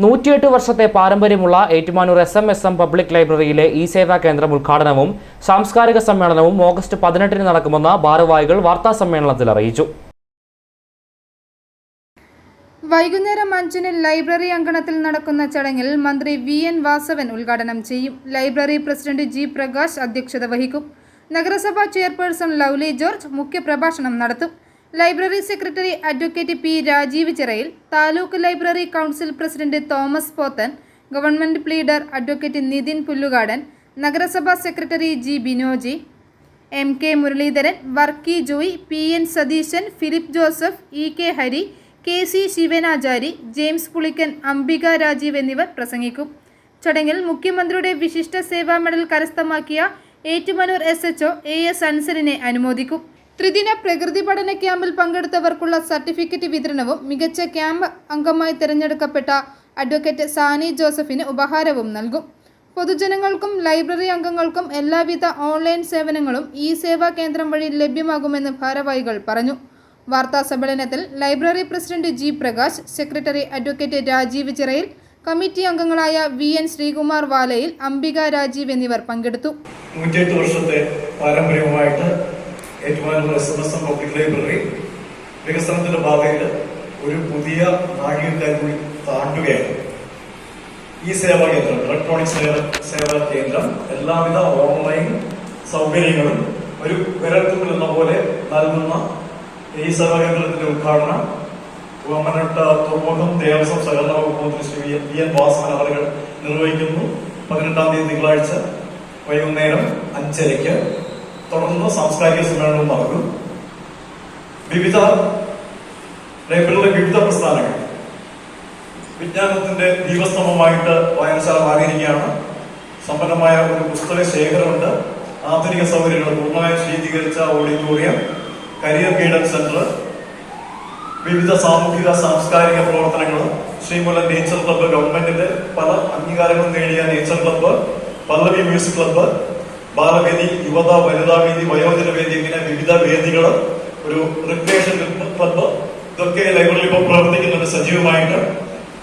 നൂറ്റിയെട്ട് വർഷത്തെ പാരമ്പര്യമുള്ള Ettumanoor S M S M public ലൈബ്രറിയിലെ E സേവാ കേന്ദ്രം ഉദ്ഘാടനവും സാംസ്കാരിക സമ്മേളനവും ഓഗസ്റ്റ് പതിനെട്ടിന് നടക്കുമെന്ന് ഭാരവാഹികൾ വാർത്താ സമ്മേളനത്തിൽ അറിയിച്ചു. വൈകുന്നേരം അഞ്ചിന് ലൈബ്രറി അങ്കണത്തിൽ നടക്കുന്ന ചടങ്ങിൽ മന്ത്രി വി എൻ വാസവൻ ഉദ്ഘാടനം ചെയ്യും. ലൈബ്രറി പ്രസിഡന്റ് ജി പ്രകാശ് അധ്യക്ഷത വഹിക്കും. നഗരസഭാ ചെയർപേഴ്സൺ ലൗലി ജോർജ് മുഖ്യപ്രഭാഷണം നടത്തും. Library secretary advocate P Rajeev Chirayil taluk library council president Thomas Pothan government pleader advocate Nithin Pullukadan നഗരസഭാ secretary G Binoji M K Muraleedharan Varkey Joy P N Satheesan Philip Joseph E K Hari K C Sivanachari James Pulickan Ambika Rajeev എന്നിവർ പ്രസംഗിക്കും. ചടങ്ങിൽ മുഖ്യമന്ത്രിയുടെ വിശിഷ്ട സേവാ medal കരസ്ഥമാക്കിയ Ettumanoor S HO A S അൻസറിനെ അനുമോദിക്കും. ത്രിദിന പ്രകൃതി പഠന ക്യാമ്പിൽ പങ്കെടുത്തവർക്കുള്ള സർട്ടിഫിക്കറ്റ് വിതരണവും മികച്ച ക്യാമ്പ് അംഗമായി തിരഞ്ഞെടുക്കപ്പെട്ട അഡ്വക്കേറ്റ് സാനി ജോസഫിന് ഉപഹാരവും നൽകും. പൊതുജനങ്ങൾക്കും ലൈബ്രറി അംഗങ്ങൾക്കും എല്ലാവിധ ഓൺലൈൻ സേവനങ്ങളും ഈ സേവാ കേന്ദ്രം വഴി ലഭ്യമാകുമെന്ന് ഭാരവാഹികൾ പറഞ്ഞു. വാർത്താ സമ്മേളനത്തിൽ library president G Prakash secretary advocate Rajeev Chirayil committee അംഗങ്ങളായ വി എൻ ശ്രീകുമാർ വാലയിൽ അംബിക രാജീവ് എന്നിവർ പങ്കെടുത്തു. വർഷത്തെ പാരമ്പര്യവുമായിട്ട് Ettumanoor S M S M public library വികസനത്തിന്റെ ഭാഗയിൽ ഒരു പുതിയ നാഴികക്കൽ കൂടി താണ്ടുകയാണ്. ഈ സേവാ കേന്ദ്രം ഇലക്ട്രോണിക് സേവാ കേന്ദ്രം എല്ലാവിധ ഓൺലൈൻ സൗകര്യങ്ങളും ഒരു വിരൽത്തുമ്പിൽ എന്ന പോലെ നൽകുന്ന ഈ സേവാ കേന്ദ്രത്തിന്റെ ഉദ്ഘാടനം ഗവൺമെന്റ് തുറമുഖം ദേവസ്വം സഹകരണ വകുപ്പ് മന്ത്രി ശ്രീ വി എൻ- വാസവൻ അവർ നിർവഹിക്കുന്നു. പതിനെട്ടാം തീയതി തിങ്കളാഴ്ച വൈകുന്നേരം അഞ്ചരയ്ക്ക്. തുടർന്ന് സാംസ്കാരിക സമ്മേളനം നടക്കും. വിവിധ ലൈബ്രറിയിലെ വിവിധ പ്രസ്ഥാനങ്ങൾ. വിജ്ഞാനത്തിന്റെ ദീപസ്തംഭമായിട്ട് വായനശാല മാറിയിരിക്കുകയാണ്. സമ്പന്നമായ ഒരു പുസ്തക ശേഖരമുണ്ട്. ആധുനിക സൗകര്യങ്ങൾ പൂർണമായി ശീതീകരിച്ച ഓഡിറ്റോറിയം കരിയർ ഗൈഡൻസ് സെന്റർ വിവിധ സാമൂഹിക സാംസ്കാരിക പ്രവർത്തനങ്ങൾ ശ്രീമുല നേച്ചർ ക്ലബ്ബ് ഗവൺമെന്റിന്റെ പല അംഗീകാരങ്ങളും നേടിയ nature club Pallavi music club Balavedi യുവത വനിതാ വേദി വയോജന വേദി ഇങ്ങനെ വിവിധ വേദികൾ ഒരു റിക്രിയേഷൻ ഇതൊക്കെ ലൈബ്രറിയിൽ ഇപ്പോൾ പ്രവർത്തിക്കുന്നുണ്ട് സജീവമായിട്ട്.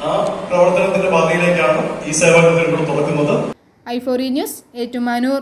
ആ പ്രവർത്തനത്തിന്റെ പാതയിലേക്കാണ് ഈ സേവാ കേന്ദ്രം ഇപ്പോൾ തുറക്കുന്നത് ഐഫോറി ന്യൂസ് ഏറ്റുമാനൂർ.